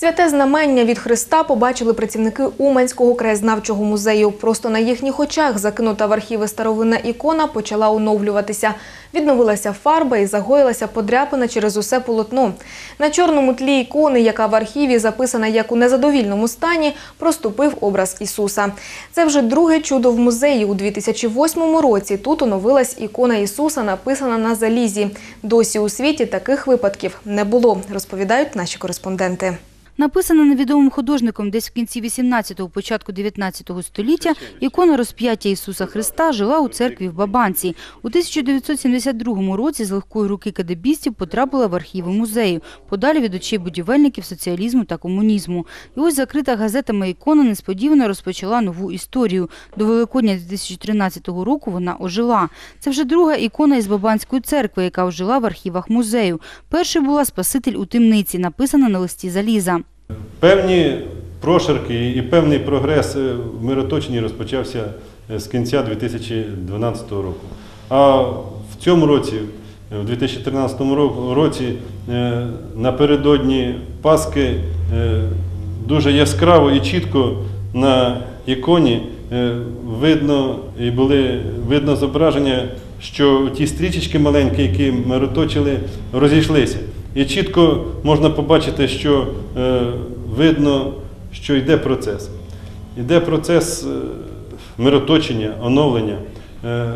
Святе знамення від Христа побачили працівники Уманського краєзнавчого музею. Просто на їхніх очах закинута в архіви старовинна ікона почала оновлюватися. Відновилася фарба і загоїлася подряпина через усе полотно. На чорному тлі ікони, яка в архіві записана як у незадовільному стані, проступив образ Ісуса. Це вже друге чудо в музеї. У 2008 році тут оновилась ікона Ісуса, написана на залізі. Досі у світі таких випадків не було, розповідають наші кореспонденти. Написана невідомим художником десь в кінці 18-го, початку 19-го століття, ікона розп'яття Ісуса Христа жила у церкві в Бабанці. У 1972 році з легкої руки кадебістів потрапила в архіви музею, подалі від очей будівельників соціалізму та комунізму. І ось закрита газетами ікона несподівано розпочала нову історію. До Великодня 2013 року вона ожила. Це вже друга ікона із Бабанської церкви, яка ожила в архівах музею. Першою була «Спаситель у темниці», написана на листі заліза. Певні прошарки і певний прогрес е, в мироточенні розпочався е, з кінця 2012 року. А в цьому році, в 2013 році, е, напередодні Пасхи е, дуже яскраво і чітко на іконі видно і були видно зображення, що ті стрічечки маленькі, які мироточили, розійшлися. І чітко можна побачити, що е, видно, що йде процес. Йде процес е, мироточення, оновлення. Е,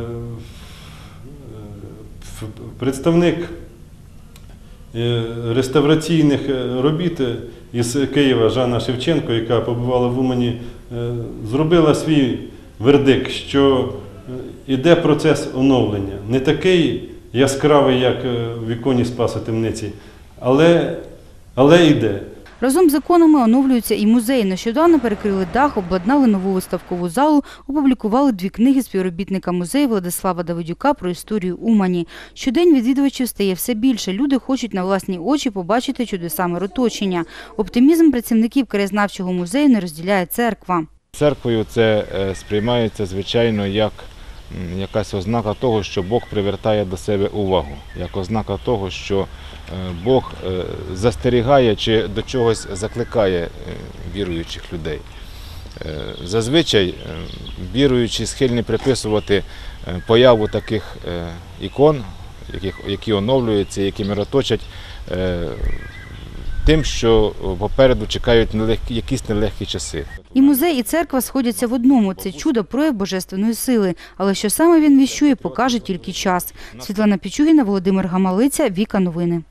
представник реставраційних робіт із Києва Жанна Шевченко, яка побувала в Умані, зробила свій вердикт, що йде процес оновлення. Не такий яскравий, як е, в іконі Спаса Темниці, але, але йде. Разом з іконами оновлюються і музеї. Нещодавно перекрили дах, обладнали нову виставкову залу, опублікували дві книги співробітника музею Владислава Давидюка про історію Умані. Щодень відвідувачів стає все більше. Люди хочуть на власні очі побачити чудеса мироточення. Оптимізм працівників краєзнавчого музею не розділяє церква. Церквою це е, сприймається, звичайно, як якась ознака того, що Бог привертає до себе увагу, як ознака того, що е, Бог е, застерігає чи до чогось закликає е, віруючих людей. Зазвичай віруючі схильні приписувати появу таких ікон, які оновлюються, які мироточать, тим, що попереду чекають нелегкі, якісь нелегкі часи. І музей, і церква сходяться в одному. Це чудо прояв божественної сили. Але що саме він віщує, покаже тільки час. Світлана Пічугіна, Володимир Гамалиця, Віка Новини.